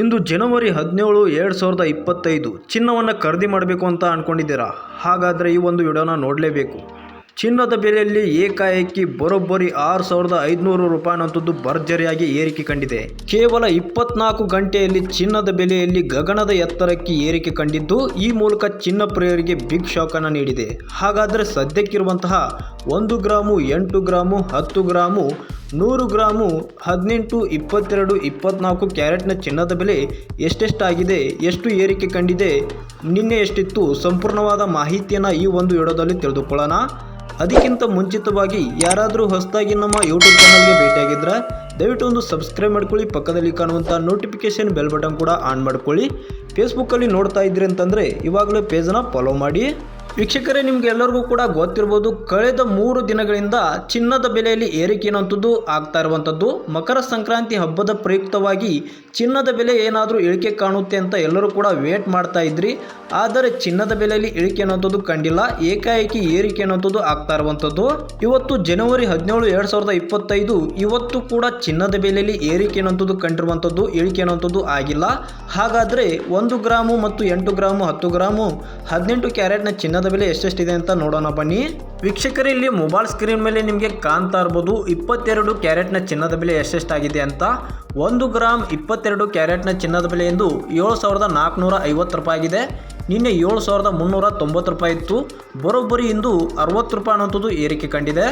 ಇಂದು ಜನವರಿ ಹದಿನೇಳು, ಎರಡು ಸಾವಿರದ ಇಪ್ಪತ್ತೈದು. ಚಿನ್ನವನ್ನು ಖರೀದಿ ಮಾಡಬೇಕು ಅಂತ ಅಂದ್ಕೊಂಡಿದ್ದೀರಾ ಹಾಗಾದರೆ ಈ ಒಂದು ವಿಡಿಯೋನ ನೋಡಲೇಬೇಕು. ಚಿನ್ನದ ಬೆಲೆಯಲ್ಲಿ ಏಕಾಏಕಿ ಬರೋಬ್ಬರಿ ಆರು ಸಾವಿರದ ಐದುನೂರು ರೂಪಾಯಿನಂಥದ್ದು ಭರ್ಜರಿಯಾಗಿ ಏರಿಕೆ ಕಂಡಿದೆ. ಕೇವಲ ಇಪ್ಪತ್ನಾಲ್ಕು ಗಂಟೆಯಲ್ಲಿ ಚಿನ್ನದ ಬೆಲೆಯಲ್ಲಿ ಗಗನದ ಎತ್ತರಕ್ಕೆ ಏರಿಕೆ ಕಂಡಿದ್ದು ಈ ಮೂಲಕ ಚಿನ್ನ ಪ್ರಿಯರಿಗೆ ಬಿಗ್ ಶಾಕನ್ನು ನೀಡಿದೆ. ಹಾಗಾದರೆ ಸದ್ಯಕ್ಕಿರುವಂತಹ ಒಂದು ಗ್ರಾಮು, ಎಂಟು ಗ್ರಾಮು, ಹತ್ತು ಗ್ರಾಮು ನೂರು ಗ್ರಾಮು ಹದಿನೆಂಟು, ಇಪ್ಪತ್ತೆರಡು, ಇಪ್ಪತ್ನಾಲ್ಕು ಕ್ಯಾರೆಟ್ನ ಚಿನ್ನದ ಬೆಲೆ ಎಷ್ಟೆಷ್ಟಾಗಿದೆ, ಎಷ್ಟು ಏರಿಕೆ ಕಂಡಿದೆ, ನಿನ್ನೆ ಎಷ್ಟಿತ್ತು, ಸಂಪೂರ್ಣವಾದ ಮಾಹಿತಿಯನ್ನು ಈ ಒಂದು ವಿಡಿಯೋದಲ್ಲಿ ತಿಳಿದುಕೊಳ್ಳೋಣ. ಅದಕ್ಕಿಂತ ಮುಂಚಿತವಾಗಿ ಯಾರಾದರೂ ಹೊಸದಾಗಿ ನಮ್ಮ ಯೂಟ್ಯೂಬ್ ಚಾನಲ್ಗೆ ಭೇಟಿಯಾಗಿದ್ದರೆ ದಯವಿಟ್ಟು ಒಂದು ಸಬ್ಸ್ಕ್ರೈಬ್ ಮಾಡ್ಕೊಳ್ಳಿ, ಪಕ್ಕದಲ್ಲಿ ಕಾಣುವಂಥ ನೋಟಿಫಿಕೇಷನ್ ಬೆಲ್ ಬಟನ್ ಕೂಡ ಆನ್ ಮಾಡ್ಕೊಳ್ಳಿ. ಫೇಸ್ಬುಕ್ಕಲ್ಲಿ ನೋಡ್ತಾ ಇದ್ರಿ ಅಂತಂದರೆ ಇವಾಗಲೇ ಪೇಜನ್ನು ಫಾಲೋ ಮಾಡಿ. ವೀಕ್ಷಕರೇ, ನಿಮ್ಗೆ ಎಲ್ಲರಿಗೂ ಕೂಡ ಗೊತ್ತಿರ್ಬೋದು, ಕಳೆದ ಮೂರು ದಿನಗಳಿಂದ ಚಿನ್ನದ ಬೆಲೆಯಲ್ಲಿ ಏರಿಕೆ ಅನ್ನುವಂಥದ್ದು ಆಗ್ತಾ ಇರುವಂಥದ್ದು ಮಕರ ಸಂಕ್ರಾಂತಿ ಹಬ್ಬದ ಪ್ರಯುಕ್ತವಾಗಿ ಚಿನ್ನದ ಬೆಲೆ ಏನಾದರೂ ಇಳಿಕೆ ಕಾಣುತ್ತೆ ಅಂತ ಎಲ್ಲರೂ ಕೂಡ ವೇಟ್ ಮಾಡ್ತಾ ಇದ್ರಿ. ಆದರೆ ಚಿನ್ನದ ಬೆಲೆಯಲ್ಲಿ ಇಳಿಕೆ ಅನ್ನೋಂಥದ್ದು ಕಂಡಿಲ್ಲ. ಏಕಾಏಕಿ ಏರಿಕೆ ಅನ್ನೋಂಥದ್ದು ಆಗ್ತಾ ಇರುವಂಥದ್ದು. ಇವತ್ತು ಜನವರಿ ಹದಿನೇಳು, ಎರಡು ಸಾವಿರದ ಇಪ್ಪತ್ತೈದು, ಇವತ್ತು ಕೂಡ ಚಿನ್ನದ ಬೆಲೆಯಲ್ಲಿ ಏರಿಕೆ ಅನ್ನೋಂಥದ್ದು ಕಂಡಿರುವಂಥದ್ದು, ಇಳಿಕೆ ಅನ್ನೋಂಥದ್ದು ಆಗಿಲ್ಲ. ಹಾಗಾದರೆ ಒಂದು ಗ್ರಾಮು ಮತ್ತು ಎಂಟು ಗ್ರಾಮು, ಹತ್ತು ಗ್ರಾಮು, ಹದಿನೆಂಟು ಕ್ಯಾರೆಟ್ನ ಚಿನ್ನದ ಬೆಲೆ ಎಷ್ಟೆಷ್ಟಿದೆ ಅಂತ ನೋಡೋಣ ಬನ್ನಿ. ವೀಕ್ಷಕರು, ಇಲ್ಲಿ ಮೊಬೈಲ್ ಸ್ಕ್ರೀನ್ ಮೇಲೆ ನಿಮಗೆ ಕಾಣ್ತಾ ಇರ್ಬೋದು ಇಪ್ಪತ್ತೆರಡು ಕ್ಯಾರೆಟ್ನ ಚಿನ್ನದ ಬೆಲೆ ಎಷ್ಟೆಷ್ಟಾಗಿದೆ ಅಂತ. ಒಂದು ಗ್ರಾಮ್ ಇಪ್ಪತ್ತೆರಡು ಕ್ಯಾರೆಟ್ನ ಚಿನ್ನದ ಬೆಲೆ ಎಂದು ಏಳು ಸಾವಿರದ ನಾಲ್ಕುನೂರ ಐವತ್ತು ರೂಪಾಯಿ ಆಗಿದೆ. ನಿನ್ನೆ ಏಳು ಸಾವಿರದ ಮುನ್ನೂರ ತೊಂಬತ್ತು ರೂಪಾಯಿ ಇತ್ತು. ಬರೋಬ್ಬರಿ ಇಂದು ಅರವತ್ತು ರೂಪಾಯಿ ಅನ್ನೋಂಥದ್ದು ಏರಿಕೆ ಕಂಡಿದೆ.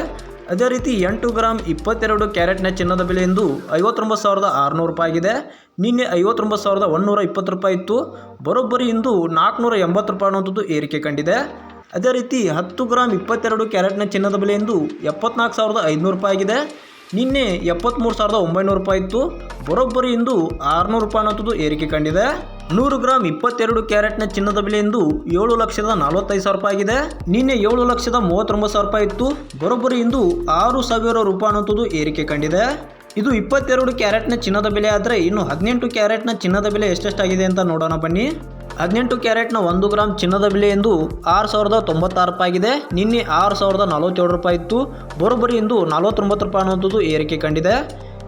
ಅದೇ ರೀತಿ ಎಂಟು ಗ್ರಾಮ್ ಇಪ್ಪತ್ತೆರಡು ಕ್ಯಾರೆಟ್ನ ಚಿನ್ನದ ಬೆಲೆ ಎಂದು ಐವತ್ತೊಂಬತ್ತು ಸಾವಿರದ ಆರುನೂರು ರೂಪಾಯಿ ಆಗಿದೆ. ನಿನ್ನೆ ಐವತ್ತೊಂಬತ್ತು ಸಾವಿರದ ಒನ್ನೂರ ಇಪ್ಪತ್ತು ರೂಪಾಯಿ ಇತ್ತು. ಬರೋಬ್ಬರಿ ಇಂದು ನಾಲ್ಕುನೂರ ಎಂಬತ್ತು ರೂಪಾಯಿ ಅನ್ನೋಂಥದ್ದು ಏರಿಕೆ ಕಂಡಿದೆ. ಅದೇ ರೀತಿ ಹತ್ತು ಗ್ರಾಮ್ ಇಪ್ಪತ್ತೆರಡು ಕ್ಯಾರೆಟ್ನ ಚಿನ್ನದ ಬೆಲೆ ಎಂದು ಎಪ್ಪತ್ನಾಲ್ಕು ಸಾವಿರದ ಐದುನೂರು ರೂಪಾಯಿ ಆಗಿದೆ. ನಿನ್ನೆ ಎಪ್ಪತ್ತ್ಮೂರು ಸಾವಿರದ ಒಂಬೈನೂರು ರೂಪಾಯಿ ಇತ್ತು. ಬರೋಬ್ಬರಿ ಇಂದು ಆರುನೂರು ರೂಪಾಯಿ ಅನ್ನೋದು ಏರಿಕೆ ಕಂಡಿದೆ. ನೂರು ಗ್ರಾಮ್ ಇಪ್ಪತ್ತೆರಡು ಕ್ಯಾರೆಟ್ನ ಚಿನ್ನದ ಬೆಲೆ ಎಂದು ಏಳು ಲಕ್ಷದ ನಲವತ್ತೈದು ಸಾವಿರ ರೂಪಾಯಿ ಆಗಿದೆ. ನಿನ್ನೆ ಏಳು ಲಕ್ಷದ ಮೂವತ್ತೊಂಬತ್ತು ಸಾವಿರ ರೂಪಾಯಿ ಇತ್ತು. ಬರೋಬ್ಬರಿ ಇಂದು ಆರು ಸಾವಿರ ರೂಪಾಯಿ ಅನ್ನೋದು ಏರಿಕೆ ಕಂಡಿದೆ. ಇದು ಇಪ್ಪತ್ತೆರಡು ಕ್ಯಾರೆಟ್ನ ಚಿನ್ನದ ಬೆಲೆ ಆದರೆ ಇನ್ನು ಹದಿನೆಂಟು ಕ್ಯಾರೆಟ್ನ ಚಿನ್ನದ ಬೆಲೆ ಎಷ್ಟೆಷ್ಟಾಗಿದೆ ಅಂತ ನೋಡೋಣ ಬನ್ನಿ. ಹದಿನೆಂಟು ಕ್ಯಾರೆಟ್ನ ಒಂದು ಗ್ರಾಮ್ ಚಿನ್ನದ ಬೆಲೆ ಎಂದು ಆರು ಸಾವಿರದ ತೊಂಬತ್ತಾರು ರೂಪಾಯಿ ಆಗಿದೆ. ನಿನ್ನೆ ಆರು ಸಾವಿರದ ನಲವತ್ತೇಳು ರೂಪಾಯಿ ಇತ್ತು. ಬರೋಬ್ಬರಿ ಇಂದು ನಲವತ್ತೊಂಬತ್ತು ರೂಪಾಯಿ ಅನ್ನೋದು ಏರಿಕೆ ಕಂಡಿದೆ.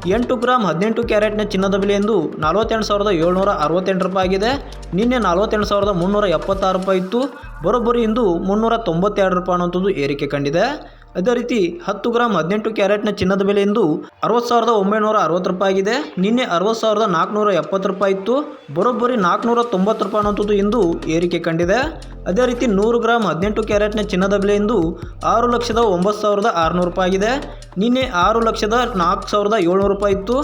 ಎಂಟು ಗ್ರಾಮ್ ಹದಿನೆಂಟು ಕ್ಯಾರೆಟ್ನ ಚಿನ್ನದ ಬೆಲೆ ಎಂದು ನಲವತ್ತೆಂಟು ಸಾವಿರದ ಏಳ್ನೂರ ಅರವತ್ತೆಂಟು ರೂಪಾಯಿ ಆಗಿದೆ. ನಿನ್ನೆ ನಲವತ್ತೆಂಟು ಸಾವಿರದ ಮುನ್ನೂರ ಎಪ್ಪತ್ತಾರು ರೂಪಾಯಿ ಇತ್ತು. ಬರೋಬ್ಬರಿ ಇಂದು ಮುನ್ನೂರ ತೊಂಬತ್ತೆರಡು ರೂಪಾಯಿ ಅನ್ನೋಂಥದ್ದು ಏರಿಕೆ ಕಂಡಿದೆ. ಅದೇ ರೀತಿ ಹತ್ತು ಗ್ರಾಮ್ ಹದಿನೆಂಟು ಕ್ಯಾರೆಟ್ನ ಚಿನ್ನದ ಬೆಲೆ ಎಂದು ಅರವತ್ತು ಸಾವಿರದ ಒಂಬೈನೂರ ಅರವತ್ತು ರೂಪಾಯಿ ಆಗಿದೆ. ನಿನ್ನೆ ಅರವತ್ತು ಸಾವಿರದ ನಾಲ್ಕುನೂರ ಎಪ್ಪತ್ತು ರೂಪಾಯಿ ಇತ್ತು. ಬರೋಬ್ಬರಿ ನಾಲ್ಕುನೂರ ತೊಂಬತ್ತು ರೂಪಾಯಿ ಅನ್ನೋಂಥದ್ದು ಇಂದು ಏರಿಕೆ ಕಂಡಿದೆ. ಅದೇ ರೀತಿ ನೂರು ಗ್ರಾಮ್ ಹದಿನೆಂಟು ಕ್ಯಾರೆಟ್ನ ಚಿನ್ನದ ಬೆಲೆ ಎಂದು ಆರು ಲಕ್ಷದ ಒಂಬತ್ತು ಸಾವಿರದ ಆರುನೂರು ರೂಪಾಯಿ ಆಗಿದೆ. ನಿನ್ನೆ ಆರು ಲಕ್ಷದ ನಾಲ್ಕು ಸಾವಿರದ ಏಳ್ನೂರು ರೂಪಾಯಿ ಇತ್ತು.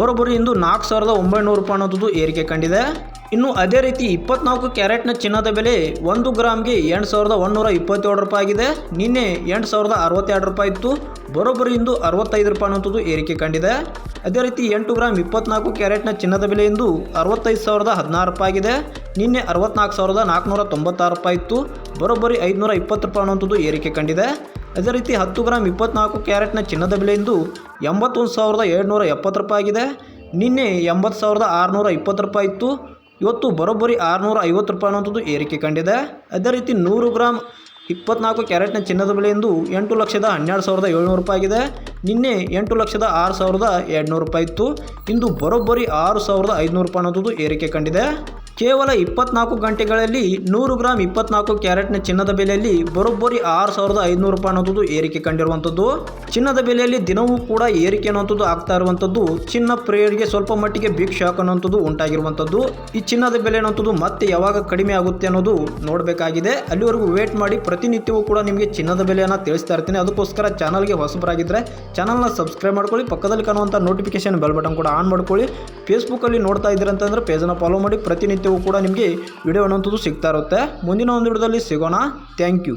ಬರೋಬ್ಬರಿ ಇಂದು ನಾಲ್ಕು ಸಾವಿರದ ಒಂಬೈನೂರು ರೂಪಾಯಿ ಅನ್ನೋದು ಏರಿಕೆ ಕಂಡಿದೆ. ಇನ್ನು ಅದೇ ರೀತಿ ಇಪ್ಪತ್ನಾಲ್ಕು ಕ್ಯಾರೆಟ್ನ ಚಿನ್ನದ ಬೆಲೆ ಒಂದು ಗ್ರಾಮ್ಗೆ ಎಂಟು ಸಾವಿರದ ಒಂದುನೂರ ಇಪ್ಪತ್ತೇಳು ರೂಪಾಯಿ ಆಗಿದೆ ನಿನ್ನೆ ಎಂಟು ಸಾವಿರದ ಅರವತ್ತೆರಡು ರೂಪಾಯಿ ಇತ್ತು. ಬರೋಬ್ಬರಿ ಇಂದು ಅರವತ್ತೈದು ರೂಪಾಯಿ ಅನ್ನೋದು ಏರಿಕೆ ಕಂಡಿದೆ. ಅದೇ ರೀತಿ ಎಂಟು ಗ್ರಾಮ್ ಇಪ್ಪತ್ನಾಲ್ಕು ಕ್ಯಾರೆಟ್ನ ಚಿನ್ನದ ಬೆಲೆ ಇಂದು ಅರವತ್ತೈದು ಸಾವಿರದ ಹದಿನಾರು ರೂಪಾಯಿ ಆಗಿದೆ ನಿನ್ನೆ ಅರವತ್ನಾಲ್ಕು ಸಾವಿರದ ನಾಲ್ಕುನೂರ ತೊಂಬತ್ತಾರು ರೂಪಾಯಿ ಇತ್ತು. ಬರೋಬ್ಬರಿ ಐದುನೂರ ಇಪ್ಪತ್ತು ರೂಪಾಯಿ ಅನ್ನೋದು ಏರಿಕೆ ಕಂಡಿದೆ. ಅದೇ ರೀತಿ ಹತ್ತು ಗ್ರಾಮ್ ಇಪ್ಪತ್ನಾಲ್ಕು ಕ್ಯಾರೆಟ್ನ ಚಿನ್ನದ ಬೆಲೆ ಇಂದು ಎಂಬತ್ತೊಂದು ಸಾವಿರದ ಏಳ್ನೂರ ಎಪ್ಪತ್ತು ರೂಪಾಯಿ ಆಗಿದೆ ನಿನ್ನೆ ಎಂಬತ್ತು ಸಾವಿರದ ಆರುನೂರ ಇಪ್ಪತ್ತು ರೂಪಾಯಿ ಇತ್ತು. ಇವತ್ತು ಬರೋಬ್ಬರಿ ಆರುನೂರ ಐವತ್ತು ರೂಪಾಯಿ ಅನ್ನುವಂಥದ್ದು ಏರಿಕೆ ಕಂಡಿದೆ. ಅದೇ ರೀತಿ ನೂರು ಗ್ರಾಮ್ ಇಪ್ಪತ್ನಾಲ್ಕು ಕ್ಯಾರೆಟ್ನ ಚಿನ್ನದ ಬೆಲೆ ಎಂದು ಎಂಟು ಲಕ್ಷದ ಹನ್ನೆರಡು ಸಾವಿರದ ಏಳ್ನೂರು ರೂಪಾಯಿ ಆಗಿದೆ. ನಿನ್ನೆ ಎಂಟು ಲಕ್ಷದ ಆರು ಸಾವಿರದ ಎರಡುನೂರು ರೂಪಾಯಿ ಇತ್ತು. ಇಂದು ಬರೋಬ್ಬರಿ ಆರು ಸಾವಿರದ ಐದುನೂರು ರೂಪಾಯಿ ಅನ್ನೋದು ಏರಿಕೆ ಕಂಡಿದೆ. ಕೇವಲ ಇಪ್ಪತ್ನಾಲ್ಕು ಗಂಟೆಗಳಲ್ಲಿ ನೂರು ಗ್ರಾಮ್ ಇಪ್ಪತ್ನಾಲ್ಕು ಕ್ಯಾರೆಟ್ನ ಚಿನ್ನದ ಬೆಲೆಯಲ್ಲಿ ಬರೋಬ್ಬರಿ ಆರು ಸಾವಿರದ ಐದುನೂರು ರೂಪಾಯಿ ಅನ್ನೋದು ಏರಿಕೆ ಕಂಡಿರುವಂಥದ್ದು. ಚಿನ್ನದ ಬೆಲೆಯಲ್ಲಿ ದಿನವೂ ಕೂಡ ಏರಿಕೆ ಅನ್ನುವಂಥದ್ದು ಆಗ್ತಾ ಇರುವಂಥದ್ದು. ಚಿನ್ನ ಪ್ರಿಯರಿಗೆ ಸ್ವಲ್ಪ ಮಟ್ಟಿಗೆ ಬಿಗ್ ಶಾಕ್ ಉಂಟಾಗಿರುವಂಥದ್ದು. ಈ ಚಿನ್ನದ ಬೆಲೆ ಅನ್ನುವಂಥದ್ದು ಮತ್ತೆ ಯಾವಾಗ ಕಡಿಮೆ ಆಗುತ್ತೆ ಅನ್ನೋದು ನೋಡಬೇಕಾಗಿದೆ. ಅಲ್ಲಿವರೆಗೂ ವೇಟ್ ಮಾಡಿ ಪ್ರತಿನಿತ್ಯವೂ ಕೂಡ ನಿಮಗೆ ಚಿನ್ನದ ಬೆಲೆಯನ್ನು ತಿಳಿಸ್ತಾ ಇರ್ತೀನಿ. ಅದಕ್ಕೋಸ್ಕರ ಚಾನಲ್ಗೆ ಹೊಸಬರಾಗಿದ್ದರೆ ಚಾನಲ್ನ ಸಬ್ಸ್ಕ್ರೈಬ್ ಮಾಡ್ಕೊಳ್ಳಿ, ಪಕ್ಕದಲ್ಲಿ ಕಾಣುವಂಥ ನೋಟಿಫಿಕೇಶನ್ ಬೆಲ್ ಬಟನ್ ಕೂಡ ಆನ್ ಮಾಡ್ಕೊಳ್ಳಿ. ಫೇಸ್ಬುಕ್ಕಲ್ಲಿ ನೋಡ್ತಾ ಇದ್ದೀರಂತಂದ್ರೆ ಪೇಜನ್ನು ಫಾಲೋ ಮಾಡಿ ಪ್ರತಿನಿತ್ಯವೂ ಕೂಡ ನಿಮಗೆ ವಿಡಿಯೋ ಅನ್ನೋಂಥದ್ದು ಸಿಗ್ತಾ ಇರುತ್ತೆ. ಮುಂದಿನ ಒಂದು ವಿಡಿಯೋದಲ್ಲಿ ಸಿಗೋಣ. Thank you